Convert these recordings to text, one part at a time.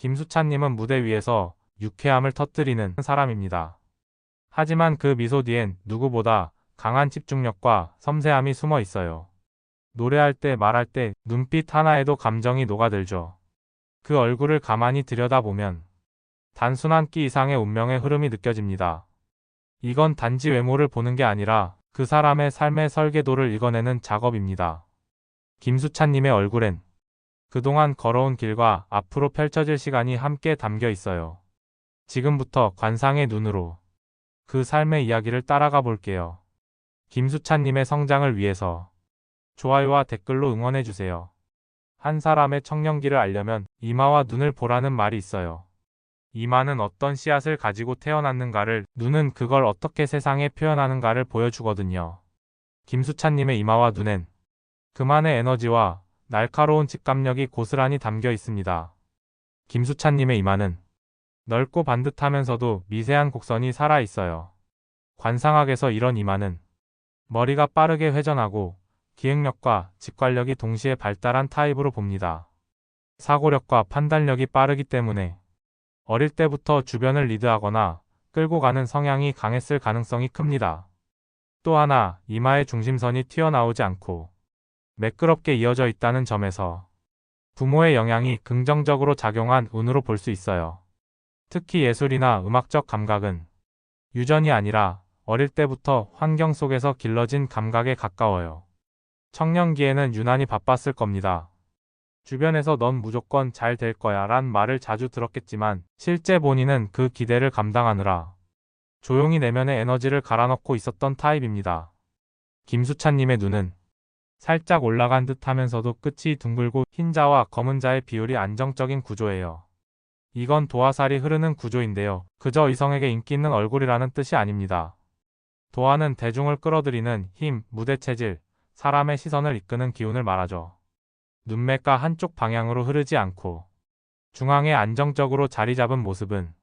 김수찬님은 무대 위에서 유쾌함을 터뜨리는 사람입니다. 하지만 그 미소 뒤엔 누구보다 강한 집중력과 섬세함이 숨어 있어요. 노래할 때 말할 때 눈빛 하나에도 감정이 녹아들죠. 그 얼굴을 가만히 들여다보면 단순한 끼 이상의 운명의 흐름이 느껴집니다. 이건 단지 외모를 보는 게 아니라 그 사람의 삶의 설계도를 읽어내는 작업입니다. 김수찬님의 얼굴엔 그동안 걸어온 길과 앞으로 펼쳐질 시간이 함께 담겨 있어요. 지금부터 관상의 눈으로 그 삶의 이야기를 따라가 볼게요. 김수찬님의 성장을 위해서 좋아요와 댓글로 응원해주세요. 한 사람의 청년기를 알려면 이마와 눈을 보라는 말이 있어요. 이마는 어떤 씨앗을 가지고 태어났는가를, 눈은 그걸 어떻게 세상에 표현하는가를 보여주거든요. 김수찬님의 이마와 눈엔 그만의 에너지와 날카로운 직감력이 고스란히 담겨 있습니다. 김수찬님의 이마는 넓고 반듯하면서도 미세한 곡선이 살아 있어요. 관상학에서 이런 이마는 머리가 빠르게 회전하고 기획력과 직관력이 동시에 발달한 타입으로 봅니다. 사고력과 판단력이 빠르기 때문에 어릴 때부터 주변을 리드하거나 끌고 가는 성향이 강했을 가능성이 큽니다. 또 하나, 이마의 중심선이 튀어나오지 않고 매끄럽게 이어져 있다는 점에서 부모의 영향이 긍정적으로 작용한 운으로 볼 수 있어요. 특히 예술이나 음악적 감각은 유전이 아니라 어릴 때부터 환경 속에서 길러진 감각에 가까워요. 청년기에는 유난히 바빴을 겁니다. 주변에서 넌 무조건 잘 될 거야 란 말을 자주 들었겠지만 실제 본인은 그 기대를 감당하느라 조용히 내면의 에너지를 갈아넣고 있었던 타입입니다. 김수찬님의 눈은 살짝 올라간 듯 하면서도 끝이 둥글고 흰자와 검은자의 비율이 안정적인 구조예요. 이건 도화살이 흐르는 구조인데요. 그저 이성에게 인기 있는 얼굴이라는 뜻이 아닙니다. 도화는 대중을 끌어들이는 힘, 무대 체질, 사람의 시선을 이끄는 기운을 말하죠. 눈매가 한쪽 방향으로 흐르지 않고 중앙에 안정적으로 자리 잡은 모습은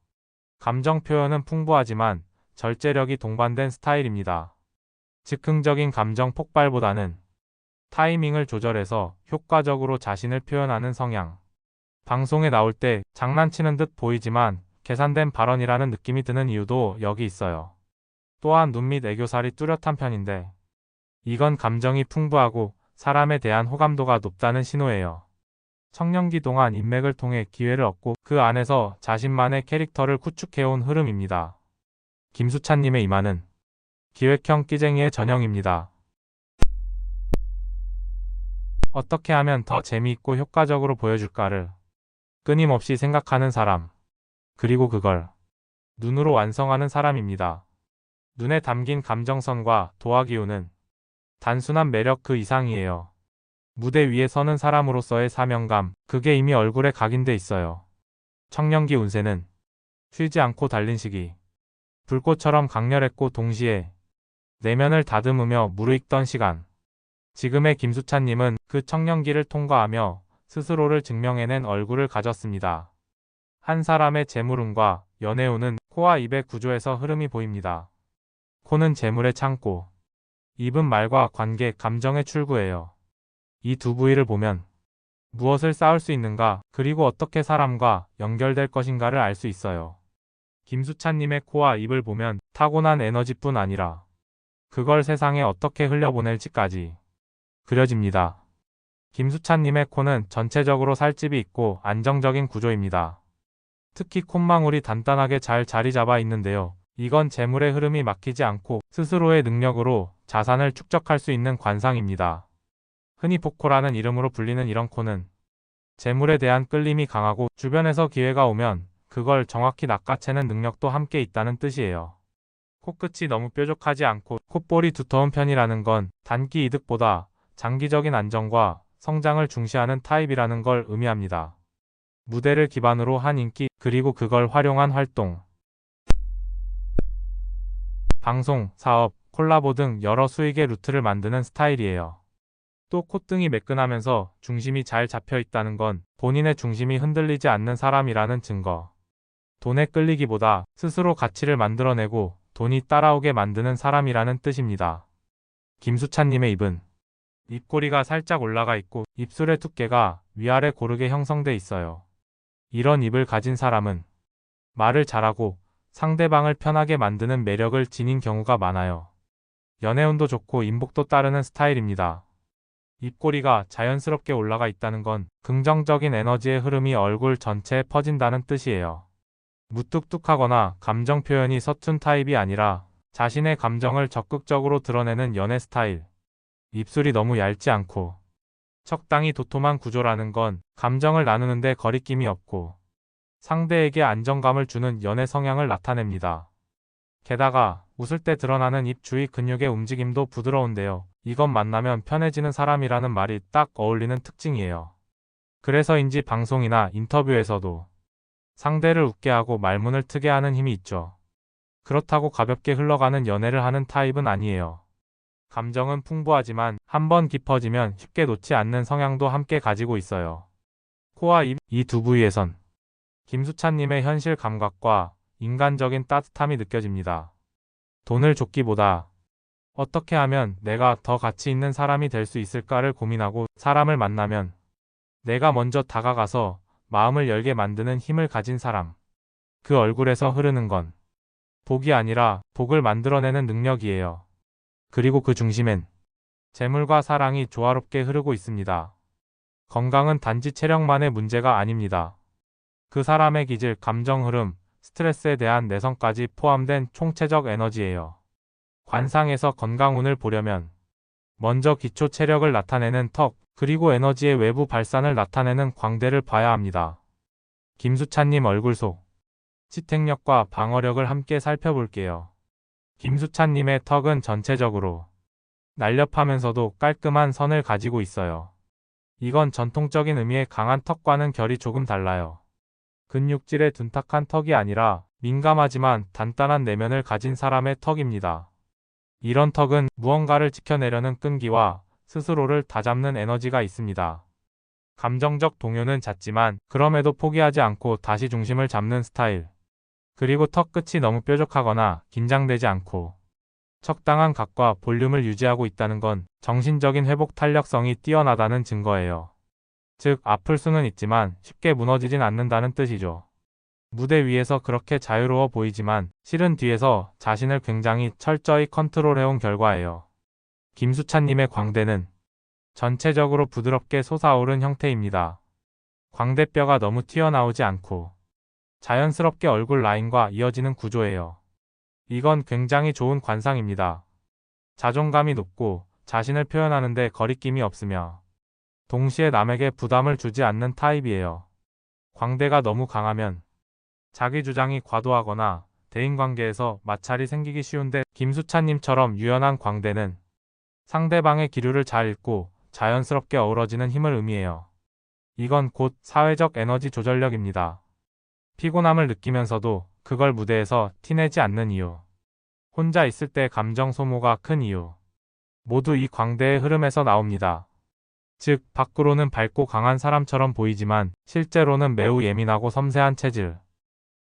감정 표현은 풍부하지만 절제력이 동반된 스타일입니다. 즉흥적인 감정 폭발보다는 타이밍을 조절해서 효과적으로 자신을 표현하는 성향. 방송에 나올 때 장난치는 듯 보이지만 계산된 발언이라는 느낌이 드는 이유도 여기 있어요. 또한 눈 밑 애교살이 뚜렷한 편인데 이건 감정이 풍부하고 사람에 대한 호감도가 높다는 신호예요. 청년기 동안 인맥을 통해 기회를 얻고 그 안에서 자신만의 캐릭터를 구축해온 흐름입니다. 김수찬님의 이마는 기획형 끼쟁이의 전형입니다. 어떻게 하면 더 재미있고 효과적으로 보여줄까를 끊임없이 생각하는 사람. 그리고 그걸 눈으로 완성하는 사람입니다. 눈에 담긴 감정선과 도화 기운은 단순한 매력 그 이상이에요. 무대 위에 서는 사람으로서의 사명감, 그게 이미 얼굴에 각인돼 있어요. 청년기 운세는 쉬지 않고 달린 시기. 불꽃처럼 강렬했고 동시에 내면을 다듬으며 무르익던 시간. 지금의 김수찬님은 그 청년기를 통과하며 스스로를 증명해낸 얼굴을 가졌습니다. 한 사람의 재물운과 연애운은 코와 입의 구조에서 흐름이 보입니다. 코는 재물의 창고, 입은 말과 관계, 감정의 출구예요. 이 두 부위를 보면 무엇을 쌓을 수 있는가, 그리고 어떻게 사람과 연결될 것인가를 알 수 있어요. 김수찬님의 코와 입을 보면 타고난 에너지뿐 아니라 그걸 세상에 어떻게 흘려보낼지까지 그려집니다. 김수찬님의 코는 전체적으로 살집이 있고 안정적인 구조입니다. 특히 콧망울이 단단하게 잘 자리 잡아 있는데요. 이건 재물의 흐름이 막히지 않고 스스로의 능력으로 자산을 축적할 수 있는 관상입니다. 흔히 복코라는 이름으로 불리는 이런 코는 재물에 대한 끌림이 강하고 주변에서 기회가 오면 그걸 정확히 낚아채는 능력도 함께 있다는 뜻이에요. 코끝이 너무 뾰족하지 않고 콧볼이 두터운 편이라는 건 단기 이득보다 장기적인 안정과 성장을 중시하는 타입이라는 걸 의미합니다. 무대를 기반으로 한 인기 그리고 그걸 활용한 활동 방송, 사업, 콜라보 등 여러 수익의 루트를 만드는 스타일이에요. 또 콧등이 매끈하면서 중심이 잘 잡혀 있다는 건 본인의 중심이 흔들리지 않는 사람이라는 증거. 돈에 끌리기보다 스스로 가치를 만들어내고 돈이 따라오게 만드는 사람이라는 뜻입니다. 김수찬님의 입은 입꼬리가 살짝 올라가 있고 입술의 두께가 위아래 고르게 형성돼 있어요. 이런 입을 가진 사람은 말을 잘하고 상대방을 편하게 만드는 매력을 지닌 경우가 많아요. 연애운도 좋고 인복도 따르는 스타일입니다. 입꼬리가 자연스럽게 올라가 있다는 건 긍정적인 에너지의 흐름이 얼굴 전체에 퍼진다는 뜻이에요. 무뚝뚝하거나 감정 표현이 서툰 타입이 아니라 자신의 감정을 적극적으로 드러내는 연애 스타일. 입술이 너무 얇지 않고 적당히 도톰한 구조라는 건 감정을 나누는데 거리낌이 없고 상대에게 안정감을 주는 연애 성향을 나타냅니다. 게다가 웃을 때 드러나는 입 주위 근육의 움직임도 부드러운데요. 이건 만나면 편해지는 사람이라는 말이 딱 어울리는 특징이에요. 그래서인지 방송이나 인터뷰에서도 상대를 웃게 하고 말문을 트게 하는 힘이 있죠. 그렇다고 가볍게 흘러가는 연애를 하는 타입은 아니에요. 감정은 풍부하지만 한번 깊어지면 쉽게 놓지 않는 성향도 함께 가지고 있어요. 코와 입, 이 두 부위에선 김수찬님의 현실 감각과 인간적인 따뜻함이 느껴집니다. 돈을 줬기보다 어떻게 하면 내가 더 가치 있는 사람이 될 수 있을까를 고민하고 사람을 만나면 내가 먼저 다가가서 마음을 열게 만드는 힘을 가진 사람. 그 얼굴에서 흐르는 건 복이 아니라 복을 만들어내는 능력이에요. 그리고 그 중심엔 재물과 사랑이 조화롭게 흐르고 있습니다. 건강은 단지 체력만의 문제가 아닙니다. 그 사람의 기질, 감정 흐름, 스트레스에 대한 내성까지 포함된 총체적 에너지예요. 관상에서 건강운을 보려면 먼저 기초 체력을 나타내는 턱, 그리고 에너지의 외부 발산을 나타내는 광대를 봐야 합니다. 김수찬님 얼굴 속 치택력과 방어력을 함께 살펴볼게요. 김수찬님의 턱은 전체적으로 날렵하면서도 깔끔한 선을 가지고 있어요. 이건 전통적인 의미의 강한 턱과는 결이 조금 달라요. 근육질의 둔탁한 턱이 아니라 민감하지만 단단한 내면을 가진 사람의 턱입니다. 이런 턱은 무언가를 지켜내려는 끈기와 스스로를 다잡는 에너지가 있습니다. 감정적 동요는 잦지만 그럼에도 포기하지 않고 다시 중심을 잡는 스타일. 그리고 턱 끝이 너무 뾰족하거나 긴장되지 않고 적당한 각과 볼륨을 유지하고 있다는 건 정신적인 회복 탄력성이 뛰어나다는 증거예요. 즉, 아플 수는 있지만 쉽게 무너지진 않는다는 뜻이죠. 무대 위에서 그렇게 자유로워 보이지만 실은 뒤에서 자신을 굉장히 철저히 컨트롤해온 결과예요. 김수찬님의 광대는 전체적으로 부드럽게 솟아오른 형태입니다. 광대뼈가 너무 튀어나오지 않고 자연스럽게 얼굴 라인과 이어지는 구조예요. 이건 굉장히 좋은 관상입니다. 자존감이 높고 자신을 표현하는데 거리낌이 없으며 동시에 남에게 부담을 주지 않는 타입이에요. 광대가 너무 강하면 자기 주장이 과도하거나 대인관계에서 마찰이 생기기 쉬운데 김수찬님처럼 유연한 광대는 상대방의 기류를 잘 읽고 자연스럽게 어우러지는 힘을 의미해요. 이건 곧 사회적 에너지 조절력입니다. 피곤함을 느끼면서도 그걸 무대에서 티내지 않는 이유. 혼자 있을 때 감정 소모가 큰 이유. 모두 이 광대의 흐름에서 나옵니다. 즉, 밖으로는 밝고 강한 사람처럼 보이지만 실제로는 매우 예민하고 섬세한 체질.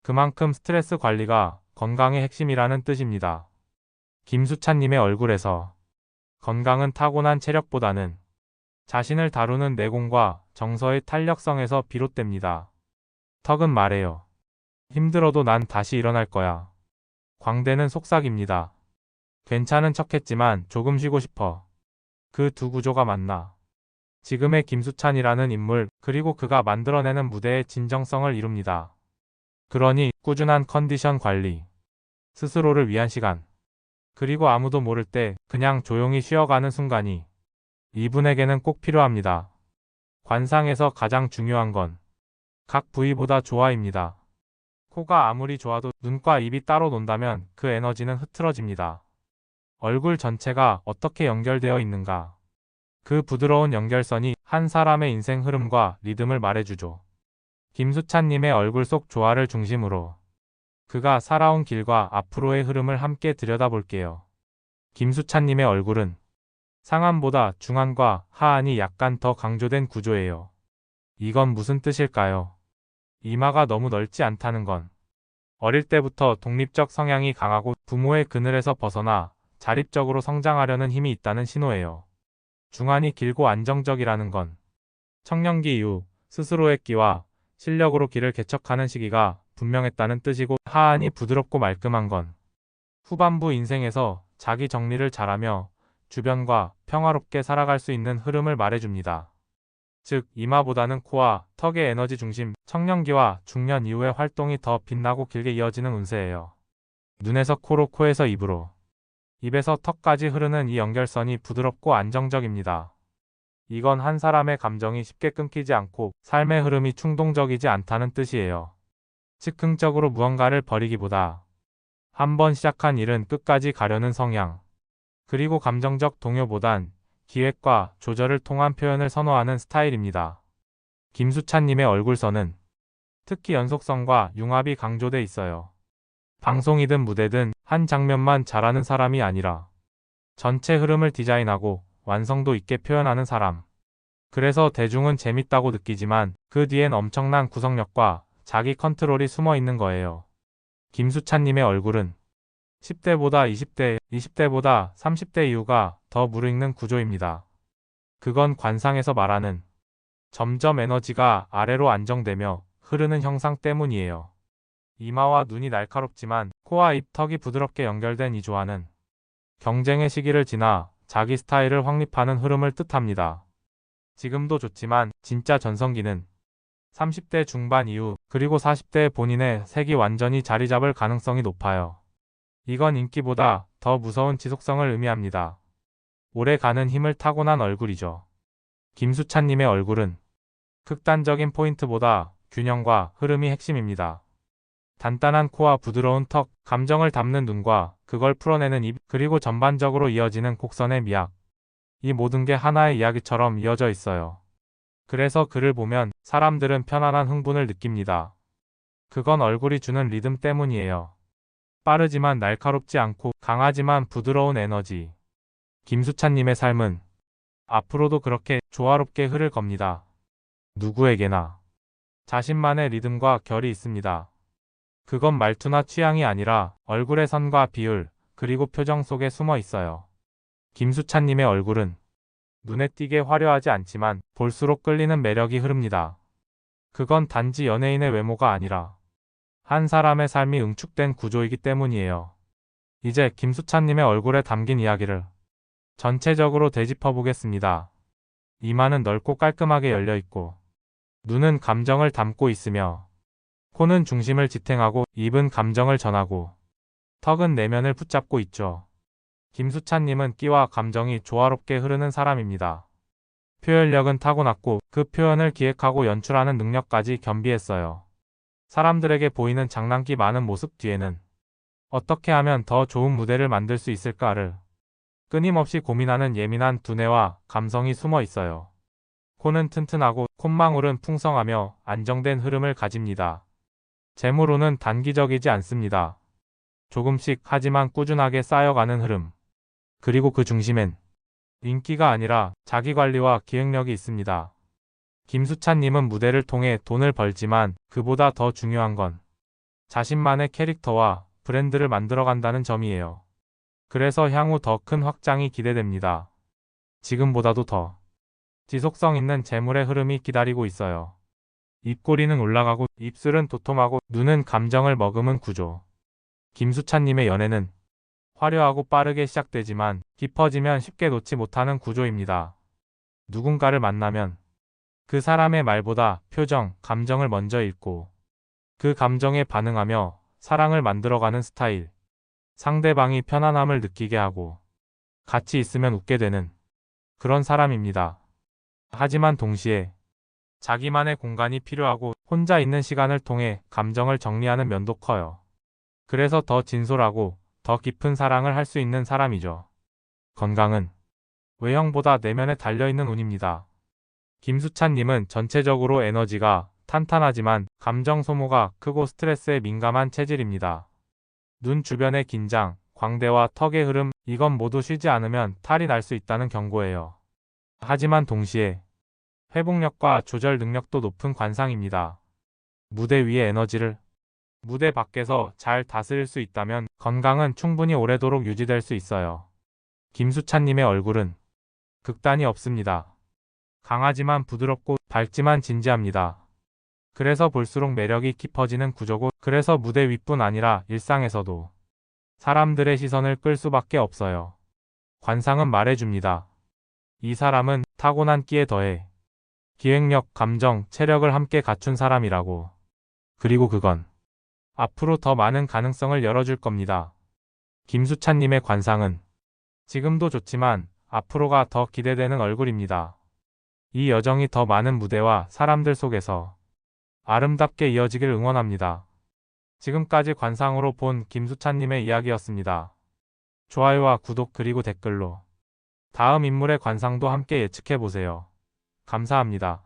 그만큼 스트레스 관리가 건강의 핵심이라는 뜻입니다. 김수찬님의 얼굴에서 건강은 타고난 체력보다는 자신을 다루는 내공과 정서의 탄력성에서 비롯됩니다. 턱은 말해요. 힘들어도 난 다시 일어날 거야. 광대는 속삭입니다. 괜찮은 척 했지만 조금 쉬고 싶어. 그 두 구조가 맞나. 지금의 김수찬이라는 인물, 그리고 그가 만들어내는 무대의 진정성을 이룹니다. 그러니 꾸준한 컨디션 관리, 스스로를 위한 시간, 그리고 아무도 모를 때 그냥 조용히 쉬어가는 순간이 이분에게는 꼭 필요합니다. 관상에서 가장 중요한 건 각 부위보다 조화입니다. 코가 아무리 좋아도 눈과 입이 따로 논다면 그 에너지는 흐트러집니다. 얼굴 전체가 어떻게 연결되어 있는가. 그 부드러운 연결선이 한 사람의 인생 흐름과 리듬을 말해주죠. 김수찬님의 얼굴 속 조화를 중심으로 그가 살아온 길과 앞으로의 흐름을 함께 들여다볼게요. 김수찬님의 얼굴은 상안보다 중안과 하안이 약간 더 강조된 구조예요. 이건 무슨 뜻일까요? 이마가 너무 넓지 않다는 건 어릴 때부터 독립적 성향이 강하고 부모의 그늘에서 벗어나 자립적으로 성장하려는 힘이 있다는 신호예요. 중안이 길고 안정적이라는 건 청년기 이후 스스로의 끼와 실력으로 길을 개척하는 시기가 분명했다는 뜻이고 하안이 부드럽고 말끔한 건 후반부 인생에서 자기 정리를 잘하며 주변과 평화롭게 살아갈 수 있는 흐름을 말해줍니다. 즉, 이마보다는 코와 턱의 에너지 중심, 청년기와 중년 이후의 활동이 더 빛나고 길게 이어지는 운세예요. 눈에서 코로 코에서 입으로 입에서 턱까지 흐르는 이 연결선이 부드럽고 안정적입니다. 이건 한 사람의 감정이 쉽게 끊기지 않고 삶의 흐름이 충동적이지 않다는 뜻이에요. 즉흥적으로 무언가를 버리기보다 한번 시작한 일은 끝까지 가려는 성향. 그리고 감정적 동요보단 기획과 조절을 통한 표현을 선호하는 스타일입니다. 김수찬님의 얼굴선은 특히 연속성과 융합이 강조돼 있어요. 방송이든 무대든 한 장면만 잘하는 사람이 아니라 전체 흐름을 디자인하고 완성도 있게 표현하는 사람. 그래서 대중은 재밌다고 느끼지만 그 뒤엔 엄청난 구성력과 자기 컨트롤이 숨어 있는 거예요. 김수찬님의 얼굴은 10대보다 20대, 20대보다 30대 이후가 더 무르익는 구조입니다. 그건 관상에서 말하는 점점 에너지가 아래로 안정되며 흐르는 형상 때문이에요. 이마와 눈이 날카롭지만 코와 입, 턱이 부드럽게 연결된 이 조화는 경쟁의 시기를 지나 자기 스타일을 확립하는 흐름을 뜻합니다. 지금도 좋지만 진짜 전성기는 30대 중반 이후 그리고 40대 본인의 색이 완전히 자리 잡을 가능성이 높아요. 이건 인기보다 더 무서운 지속성을 의미합니다. 오래 가는 힘을 타고난 얼굴이죠. 김수찬님의 얼굴은 극단적인 포인트보다 균형과 흐름이 핵심입니다. 단단한 코와 부드러운 턱, 감정을 담는 눈과 그걸 풀어내는 입, 그리고 전반적으로 이어지는 곡선의 미학. 이 모든 게 하나의 이야기처럼 이어져 있어요. 그래서 그를 보면 사람들은 편안한 흥분을 느낍니다. 그건 얼굴이 주는 리듬 때문이에요. 빠르지만 날카롭지 않고 강하지만 부드러운 에너지. 김수찬님의 삶은 앞으로도 그렇게 조화롭게 흐를 겁니다. 누구에게나 자신만의 리듬과 결이 있습니다. 그건 말투나 취향이 아니라 얼굴의 선과 비율, 그리고 표정 속에 숨어 있어요. 김수찬님의 얼굴은 눈에 띄게 화려하지 않지만 볼수록 끌리는 매력이 흐릅니다. 그건 단지 연예인의 외모가 아니라 한 사람의 삶이 응축된 구조이기 때문이에요. 이제 김수찬님의 얼굴에 담긴 이야기를 전체적으로 되짚어 보겠습니다. 이마는 넓고 깔끔하게 열려 있고 눈은 감정을 담고 있으며 코는 중심을 지탱하고 입은 감정을 전하고 턱은 내면을 붙잡고 있죠. 김수찬님은 끼와 감정이 조화롭게 흐르는 사람입니다. 표현력은 타고났고 그 표현을 기획하고 연출하는 능력까지 겸비했어요. 사람들에게 보이는 장난기 많은 모습 뒤에는 어떻게 하면 더 좋은 무대를 만들 수 있을까를 끊임없이 고민하는 예민한 두뇌와 감성이 숨어 있어요. 코는 튼튼하고 콧망울은 풍성하며 안정된 흐름을 가집니다. 재무로는 단기적이지 않습니다. 조금씩 하지만 꾸준하게 쌓여가는 흐름. 그리고 그 중심엔 인기가 아니라 자기관리와 기획력이 있습니다. 김수찬님은 무대를 통해 돈을 벌지만 그보다 더 중요한 건 자신만의 캐릭터와 브랜드를 만들어간다는 점이에요. 그래서 향후 더 큰 확장이 기대됩니다. 지금보다도 더 지속성 있는 재물의 흐름이 기다리고 있어요. 입꼬리는 올라가고 입술은 도톰하고 눈은 감정을 머금은 구조. 김수찬님의 연애는 화려하고 빠르게 시작되지만 깊어지면 쉽게 놓지 못하는 구조입니다. 누군가를 만나면 그 사람의 말보다 표정, 감정을 먼저 읽고 그 감정에 반응하며 사랑을 만들어가는 스타일. 상대방이 편안함을 느끼게 하고 같이 있으면 웃게 되는 그런 사람입니다. 하지만 동시에 자기만의 공간이 필요하고 혼자 있는 시간을 통해 감정을 정리하는 면도 커요. 그래서 더 진솔하고 더 깊은 사랑을 할 수 있는 사람이죠. 건강은 외형보다 내면에 달려있는 운입니다. 김수찬님은 전체적으로 에너지가 탄탄하지만 감정 소모가 크고 스트레스에 민감한 체질입니다. 눈 주변의 긴장, 광대와 턱의 흐름, 이건 모두 쉬지 않으면 탈이 날 수 있다는 경고예요. 하지만 동시에 회복력과 조절 능력도 높은 관상입니다. 무대 위의 에너지를 무대 밖에서 잘 다스릴 수 있다면 건강은 충분히 오래도록 유지될 수 있어요. 김수찬님의 얼굴은 극단이 없습니다. 강하지만 부드럽고 밝지만 진지합니다. 그래서 볼수록 매력이 깊어지는 구조고 그래서 무대 윗뿐 아니라 일상에서도 사람들의 시선을 끌 수밖에 없어요. 관상은 말해줍니다. 이 사람은 타고난 끼에 더해 기획력, 감정, 체력을 함께 갖춘 사람이라고. 그리고 그건 앞으로 더 많은 가능성을 열어줄 겁니다. 김수찬님의 관상은 지금도 좋지만 앞으로가 더 기대되는 얼굴입니다. 이 여정이 더 많은 무대와 사람들 속에서 아름답게 이어지길 응원합니다. 지금까지 관상으로 본 김수찬님의 이야기였습니다. 좋아요와 구독 그리고 댓글로 다음 인물의 관상도 함께 예측해보세요. 감사합니다.